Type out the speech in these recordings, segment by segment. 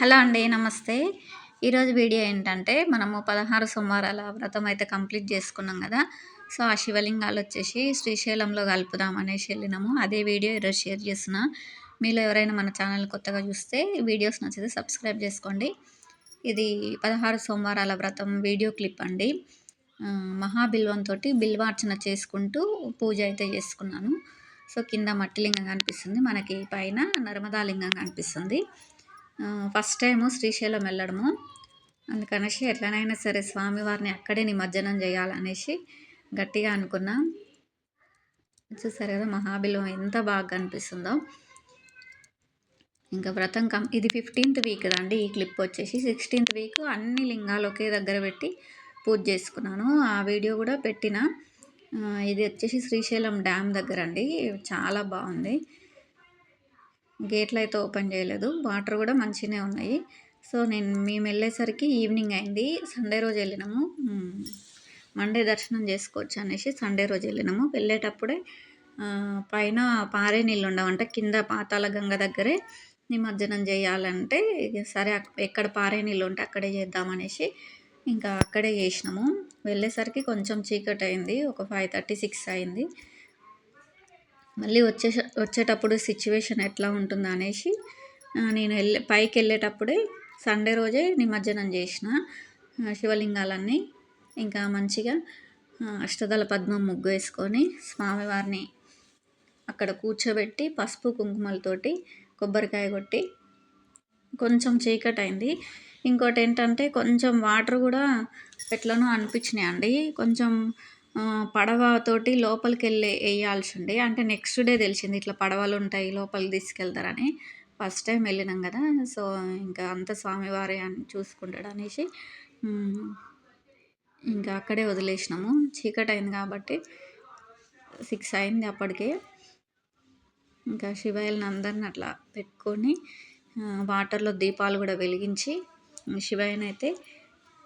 Hello అండి నమస్తే. ఈరోజు వీడియో ఏంటంటే మనము పదహారు సోమవారాల వ్రతం అయితే కంప్లీట్ చేసుకున్నాం కదా సో ఆ శివలింగాలు వచ్చేసి శ్రీశైలంలో కలుపుదాం అనేసి వెళ్ళినాము. అదే వీడియో ఈరోజు షేర్ చేసిన మీలో ఎవరైనా మన ఛానల్ కొత్తగా చూస్తే వీడియోస్ నచ్చితే సబ్స్క్రైబ్ చేసుకోండి. ఇది పదహారు సోమవారాల వ్రతం వీడియో క్లిప్ అండి. మహాబిల్వంతో బిల్వార్చన చేసుకుంటూ పూజ అయితే చేసుకున్నాను. సో కింద మట్టిలింగం కనిపిస్తుంది మనకి పైన నర్మదాలింగం కనిపిస్తుంది. ఫస్ట్ టైము శ్రీశైలం వెళ్ళడము. అందుకనేసి ఎట్లనైనా సరే స్వామివారిని అక్కడే నిమజ్జనం చేయాలనేసి గట్టిగా అనుకున్నా. చూసారు కదా మహాబిలం ఎంత బాగా కనిపిస్తుందో. ఇంకా వ్రతం కం ఇది ఫిఫ్టీన్త్ వీక్ అండి ఈ క్లిప్ వచ్చేసి. సిక్స్టీన్త్ వీక్ అన్ని లింగాలు ఒకే దగ్గర పెట్టి పూజ చేసుకున్నాను. ఆ వీడియో కూడా పెట్టిన. ఇది వచ్చేసి శ్రీశైలం డ్యామ్ దగ్గర అండి. చాలా బాగుంది. గేట్లు అయితే ఓపెన్ చేయలేదు. వాటర్ కూడా మంచిగానే ఉన్నాయి. సో నేను మేము వెళ్ళేసరికి ఈవినింగ్ అయింది. సండే రోజు వెళ్ళినాము. మండే దర్శనం చేసుకోవచ్చు అనేసి సండే రోజు వెళ్ళినాము. వెళ్ళేటప్పుడే పైన పారే నీళ్ళు ఉండవంట. కింద పాతాల గంగ దగ్గరే నిమజ్జనం చేయాలంటే సరే ఎక్కడ పారే నీళ్ళు ఉంటే అక్కడే చేద్దామనేసి ఇంకా అక్కడే చేసినాము. వెళ్ళేసరికి కొంచెం చీకటి అయింది ఒక ఫైవ్ థర్టీ సిక్స్ అయింది. మళ్ళీ వచ్చే వచ్చేటప్పుడు సిచ్యువేషన్ ఎట్లా ఉంటుందా అనేసి నేను వెళ్ళే పైకి వెళ్ళేటప్పుడే సండే రోజే నిమజ్జనం చేసిన శివలింగాలన్నీ. ఇంకా మంచిగా అష్టదళ పద్మం ముగ్గు వేసుకొని స్వామివారిని అక్కడ కూర్చోబెట్టి పసుపు కుంకుమలతోటి కొబ్బరికాయ కొట్టి కొంచెం చీకటి అయింది ఇంకోటి ఏంటంటే కొంచెం వాటర్ కూడా ఎట్లనో అనిపించినాయి అండి కొంచెం పడవతోటి లోపలికి వెళ్ళి వేయాల్సి ఉండే అంటే నెక్స్ట్ డే తెలిసింది ఇట్లా పడవలు ఉంటాయి లోపలికి తీసుకెళ్తారని. ఫస్ట్ టైం వెళ్ళినాం కదా సో ఇంకా అంత స్వామివారే అని చూసుకుంటాడు అనేసి ఇంకా అక్కడే వదిలేసినాము. చీకటి అయింది కాబట్టి సిక్స్ అయింది అప్పటికే. ఇంకా శివయ్యని అందరిని అట్లా పెట్టుకొని వాటర్లో దీపాలు కూడా వెలిగించి శివయ్యనైతే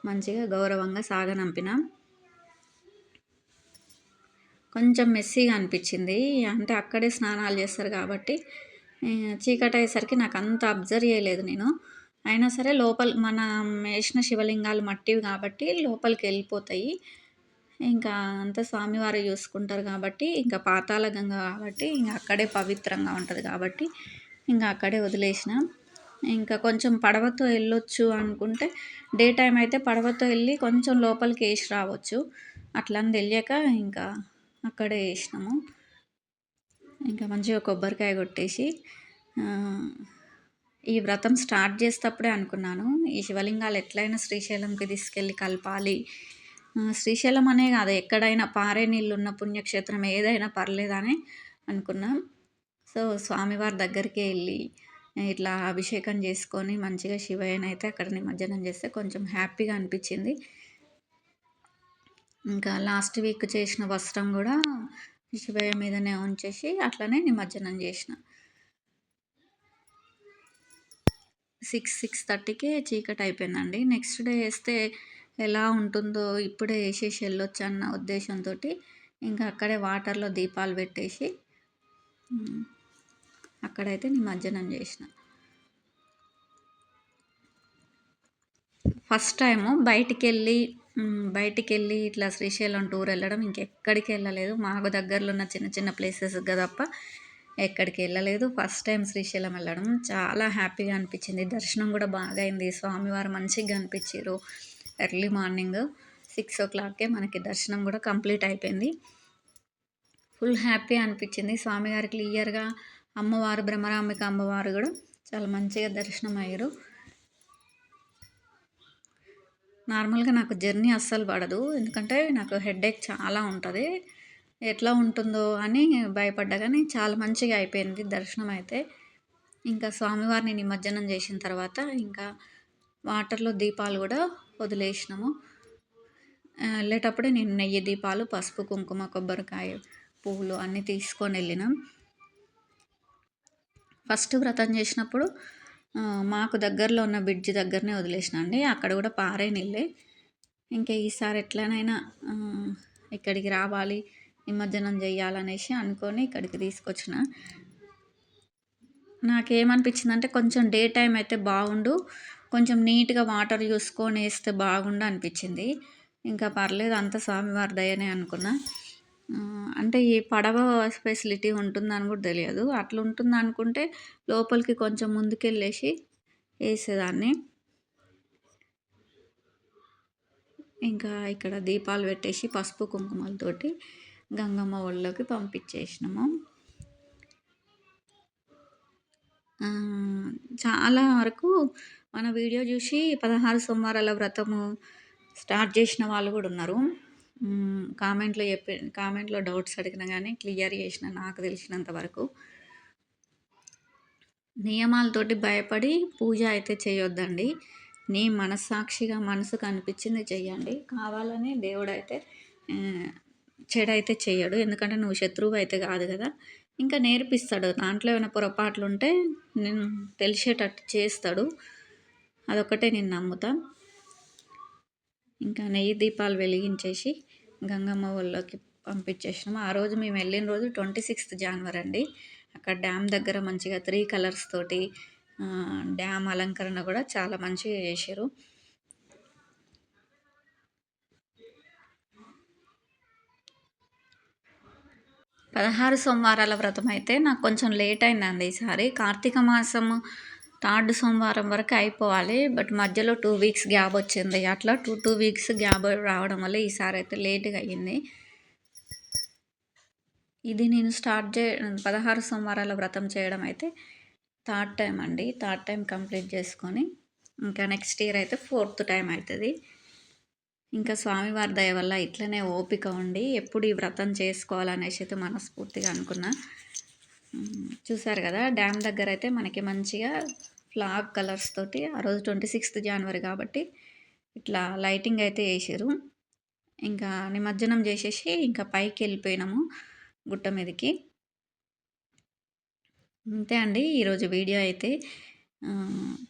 మంచిగా గౌరవంగా సాగనంపినాం. కొంచెం మెస్సీగా అనిపించింది. అంటే అక్కడే స్నానాలు చేస్తారు కాబట్టి చీకటి అయ్యేసరికి నాకు అంత అబ్జర్వ్ చేయలేదు నేను. అయినా సరే లోపల మన వేసిన శివలింగాలు మట్టివి కాబట్టి లోపలికి వెళ్ళిపోతాయి. ఇంకా అంత స్వామివారు చూసుకుంటారు కాబట్టి ఇంకా పాతాల గంగ కాబట్టి ఇంకా అక్కడే పవిత్రంగా ఉంటుంది కాబట్టి ఇంకా అక్కడే వదిలేసిన. ఇంకా కొంచెం పడవతో వెళ్ళొచ్చు అనుకుంటే డే టైం అయితే పడవతో వెళ్ళి కొంచెం లోపలికి వేసి రావచ్చు. అట్లా అని తెలియక ఇంకా అక్కడే వేసినాము. ఇంకా మంచిగా కొబ్బరికాయ కొట్టేసి ఈ వ్రతం స్టార్ట్ చేసేటప్పుడే అనుకున్నాను. ఈ శివలింగాలు ఎట్లయినా శ్రీశైలంకి తీసుకెళ్ళి కలపాలి. శ్రీశైలం అనే కాదు ఎక్కడైనా పారే నీళ్ళు ఉన్న పుణ్యక్షేత్రం ఏదైనా పర్లేదని అనుకున్నాం. సో స్వామివారి దగ్గరికి వెళ్ళి ఇట్లా అభిషేకం చేసుకొని మంచిగా శివయ్యనైతే అక్కడ నిమజ్జనం చేస్తే కొంచెం హ్యాపీగా అనిపించింది. ఇంకా లాస్ట్ వీక్ చేసిన వస్త్రం కూడా శివయ్య మీదనే ఉంచేసి అట్లనే నిమజ్జనం చేసిన. సిక్స్ సిక్స్ థర్టీకే చీకటి అయిపోయిందండి. నెక్స్ట్ డే వేస్తే ఎలా ఉంటుందో ఇప్పుడే వేసేసి వెళ్ళొచ్చు అన్న ఉద్దేశంతో ఇంకా అక్కడే వాటర్లో దీపాలు పెట్టేసి అక్కడైతే నిమజ్జనం చేసిన. ఫస్ట్ టైము బయటికి వెళ్ళి బయటికి వెళ్ళి ఇట్లా శ్రీశైలం టూర్ వెళ్ళడం ఇంకెక్కడికి వెళ్ళలేదు. మాకు దగ్గరలో ఉన్న చిన్న చిన్న ప్లేసెస్ తప్ప ఎక్కడికి వెళ్ళలేదు. ఫస్ట్ టైం శ్రీశైలం వెళ్ళడం. చాలా హ్యాపీగా అనిపించింది. దర్శనం కూడా బాగా అయింది. స్వామివారు మంచిగా అనిపించారు ఎర్లీ మార్నింగ్ సిక్స్ ఓ క్లాక్కే మనకి దర్శనం కూడా కంప్లీట్ అయిపోయింది. ఫుల్ హ్యాపీ అనిపించింది. స్వామివారి క్లియర్గా అమ్మవారు బ్రహ్మరాంబిక అమ్మవారు కూడా చాలా మంచిగా దర్శనం అయ్యారు నార్మల్గా నాకు జర్నీ అస్సలు పడదు. ఎందుకంటే నాకు హెడేక్ చాలా ఉంటుంది. ఎట్లా ఉంటుందో అని భయపడ్డా కానీ చాలా మంచిగా అయిపోయింది దర్శనం అయితే. ఇంకా స్వామివారిని నిమజ్జనం చేసిన తర్వాత ఇంకా వాటర్లో దీపాలు కూడా వదిలేసినాము. వెళ్ళేటప్పుడే నేను నెయ్యి దీపాలు పసుపు కుంకుమ కొబ్బరికాయ పువ్వులు అన్నీ తీసుకొని వెళ్ళినాం. ఫస్ట్ వ్రతం చేసినప్పుడు మాకు దగ్గరలో ఉన్న బ్రిడ్జ్ దగ్గరనే వదిలేసిన అండి అక్కడ కూడా పారే నీళ్ళే ఇంకా ఈసారి ఎట్లనైనా ఇక్కడికి రావాలి నిమజ్జనం చేయాలనేసి అనుకొని ఇక్కడికి తీసుకొచ్చిన. నాకేమనిపించిందంటే కొంచెం డే టైం అయితే బాగుండు. కొంచెం నీట్గా వాటర్ చూసుకొని వేస్తే బాగుండు అనిపించింది. ఇంకా పర్లేదు అంత స్వామివారి దయనే అనుకున్నా. అంటే ఈ పడవ ఫెసిలిటీ ఉంటుందని కూడా తెలియదు. అట్లా ఉంటుంది అనుకుంటే లోపలికి కొంచెం ముందుకెళ్ళేసి వేసేదాన్ని. ఇంకా ఇక్కడ దీపాలు పెట్టేసి పసుపు కుంకుమలతోటి గంగమ్మ ఒళ్ళోకి పంపించేసినాము. చాలా వరకు మన వీడియో చూసి పదహారు సోమవారాల వ్రతము స్టార్ట్ చేసిన వాళ్ళు కూడా ఉన్నారు. కామెంట్లో చెప్పి కామెంట్లో డౌట్స్ అడిగినా కానీ క్లియర్ చేసిన నాకు తెలిసినంత వరకు. నియమాలతోటి భయపడి పూజ అయితే చేయొద్దండి. నీ మనస్సాక్షిగా మనసుకు అనిపించింది చెయ్యండి. కావాలని దేవుడు అయితే చెడైతే చేయడు ఎందుకంటే నువ్వు శత్రువు అయితే కాదు కదా. ఇంకా నేర్పిస్తాడు. దాంట్లో ఏమైనా పొరపాట్లు ఉంటే నేను తెలిసేటట్టు చేస్తాడు. అదొక్కటే నేను నమ్ముతా. ఇంకా నెయ్యి దీపాలు వెలిగించేసి గంగమ్మ ఊళ్ళోకి పంపించేసినాము. ఆ రోజు మేము వెళ్ళిన రోజు ట్వంటీ సిక్స్త్ జనవరి అండి. అక్కడ డ్యామ్ దగ్గర మంచిగా త్రీ కలర్స్ తోటి డ్యామ్ అలంకరణ కూడా చాలా మంచిగా చేశారు. పదహారు సోమవారాల వ్రతం అయితే నాకు కొంచెం లేట్ అయిందండి ఈసారి. కార్తీక మాసం థర్డ్ సోమవారం వరకు అయిపోవాలి. బట్ మధ్యలో టూ వీక్స్ గ్యాప్ వచ్చింది. అట్లా టూ టూ వీక్స్ గ్యాప్ రావడం వల్ల ఈసారి అయితే లేట్గా అయ్యింది ఇది నేను స్టార్ట్ చే పదహారు సోమవారాల వ్రతం చేయడం అయితే థర్డ్ టైం అండి. థర్డ్ టైం కంప్లీట్ చేసుకొని ఇంకా నెక్స్ట్ ఇయర్ అయితే ఫోర్త్ టైం అవుతుంది. ఇంకా స్వామివారి దయ వల్ల ఇట్లనే ఓపిక ఉండి ఎప్పుడు ఈ వ్రతం చేసుకోవాలనేసి అయితే మనస్ఫూర్తిగా అనుకున్నా. చూసారు కదా డ్యామ్ దగ్గర అయితే మనకి మంచిగా ఫ్లాగ్ కలర్స్ తోటి ఆ రోజు ట్వంటీ సిక్స్త్ జనవరి కాబట్టి ఇట్లా లైటింగ్ అయితే వేసారు. ఇంకా నిమజ్జనం చేసేసి ఇంకా పైకి వెళ్ళిపోయినాము గుట్ట మీదకి. అంతే అండి ఈరోజు వీడియో అయితే.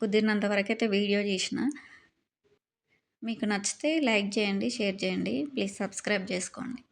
కుదిరినంత వరకు అయితే వీడియో చేసిన. మీకు నచ్చితే లైక్ చేయండి షేర్ చేయండి. ప్లీజ్ సబ్స్క్రైబ్ చేసుకోండి.